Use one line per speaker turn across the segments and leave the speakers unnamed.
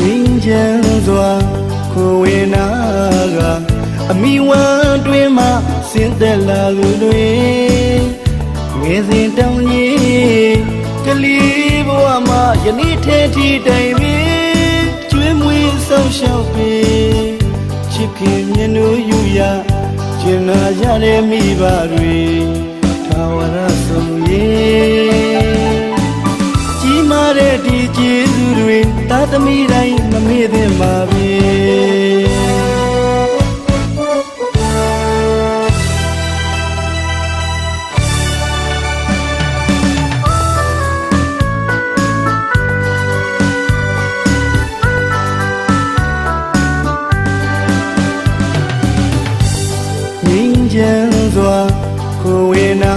ငင်းချမ်းစွာကိုဝေနာကအမိဝမ်းတွင်မှစင်သက်လာသူတွေငယ်စဉ်တောင်းကြီးကလေးဘဝမှာ ယနေ့ထဲထိတိုင်ပြီကျွေးမွေးဆောင်ရှောက်ပြီချစ်ခင်မျက်နှာယူရကျင်နာရတဲ့မိဘတွေသာဝရဆုံးရဲ့ကြီးမားတဲ့ဒီကျေးဇူးတွေသာသမီတိုင်း ကိုဝေနာ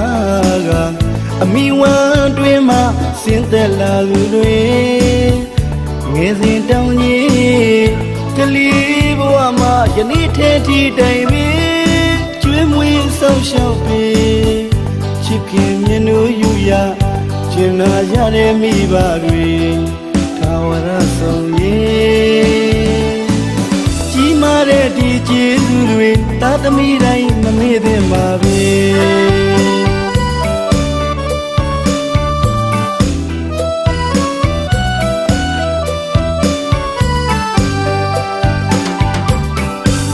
ကအမိဝမ်းတွင်မှစင်သက်လာသူတွေငယ်စဉ်တောင်းကြီးကလေးဘဝမှာယနေ့ထဲထိတိုင်ပြီကျွေးမွေးဆောင်ရှောက်ပြီချစ်ခင်မျက်နှာယူရကျင်နာရတဲ့မိဘတွေသာဝရဆုံးရဲ့ကြီး ကျေးဇူးတွေသာသမီတိုင်းမမေ့သင့်ပါဘူး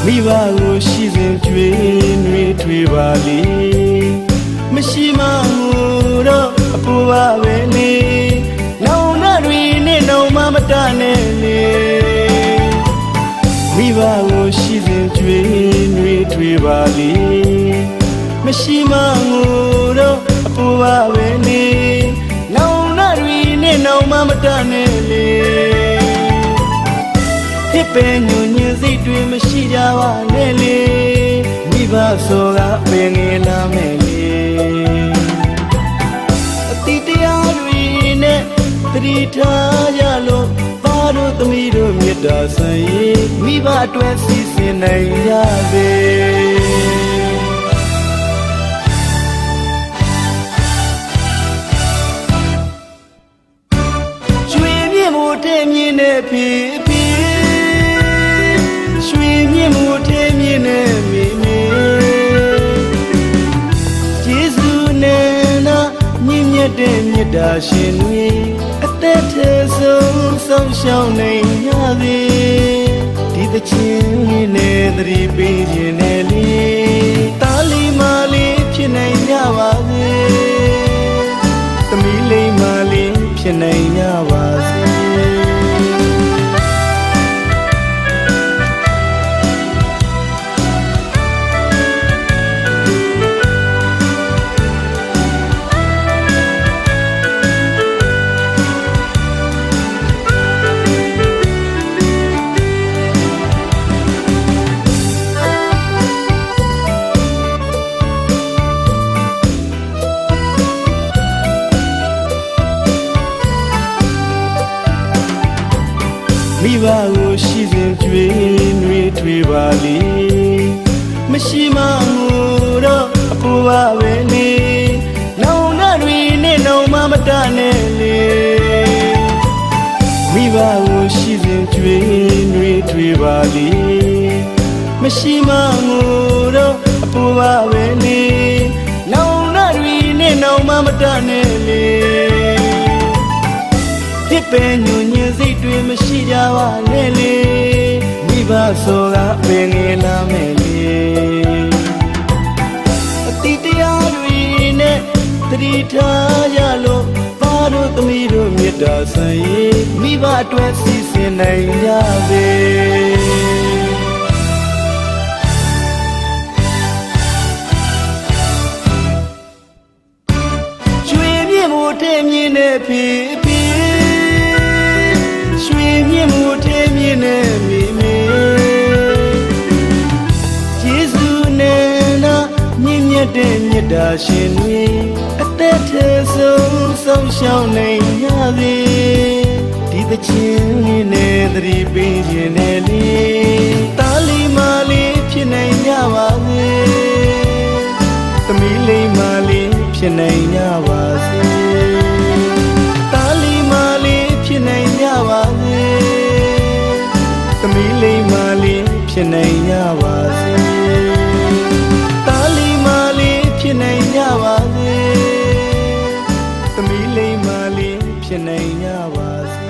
မိဘကိုရှိစဉ်ကြွေးနှွေးထွေးပါလေမရှိမှငိုတော့အပူပါပဲလေနောင်နှတွေနဲ့နောင်မမတနဲ့လေ မိဘကိုရှိစဉ်ကြွေးနှွေးထွေးပါလေမရှိမှငိုတော့အပူပါပဲနေနောင်နာတွေနဲ့နောင်မမတနဲ့လေဟစ်ပဲညွန်ညင်စိတ်တွေမရှိကြပါနဲ့လေမိဘဆိုကပင်ငယ်လာမယ်လေအတိတရားတွေနဲ့တတိထားကြလို့ သားတို့သမီးတို့မေတ္တာဆိုင်မိဘအတွက်စီစဉ်နိုင်ရစေရွှေမြင့်မို့တဲ့မြင့်နဲ့ဖြစ်ဖြစ်ရွှေမြင့်မို့တဲ့မြင့်နဲ့မိမိကျေးဇူးနဲ့နာမြင့်မြတ်တဲ့မေတ္တာရှင်တွေ အသက်ထဲဆုံးဆုံးရှောင်းနိုင်ရသည်ဒီသချင်းလေးနဲ့သတိပေး ထွေးပါလေမရှိမှငိုတော့အပူပါပဲလေနောင်နာတွေနဲ့နောင်မမတနဲ့လေမိဘကိုရှိစဉ်ကြွေးနှွေးထွေးပါလေမရှိမှငိုတော့အပူပါပဲလေနောင်နာတွေနဲ့နောင်မမတနဲ့လေဖြစ်ပဲညွန်ညင်စိတ်တွေမရှိကြပါနဲ့လေမိ ဘဆိုကပင်ငယ်လာမယ်လေအတိတရားတွေနဲ့တတိထားရလို့သားတို့သမီးတို့မေတ္တာဆိုင်မိဘအတွက်စီစဉ်နိုင်ကြစေ တ်တဲ့မေတ္တာရှင်တွေအသက်ထဲဆုံးဆုံးဆုံးရှောင်နိုင်ရစေဒီသချင်းလေးနဲ့သတိပေးခြင်းနဲ့လေတာလီမာလေးဖြစ်နိုင်ကြပါစေသမီးလေးမာလေးဖြစ်နိုင်ကြပါစေတာလီမာလေးဖြစ်နိုင်ကြပါစေသမီးလေးမာလေးဖြစ်နိုင်ကြပါစေ ရှင်နေရပါစေ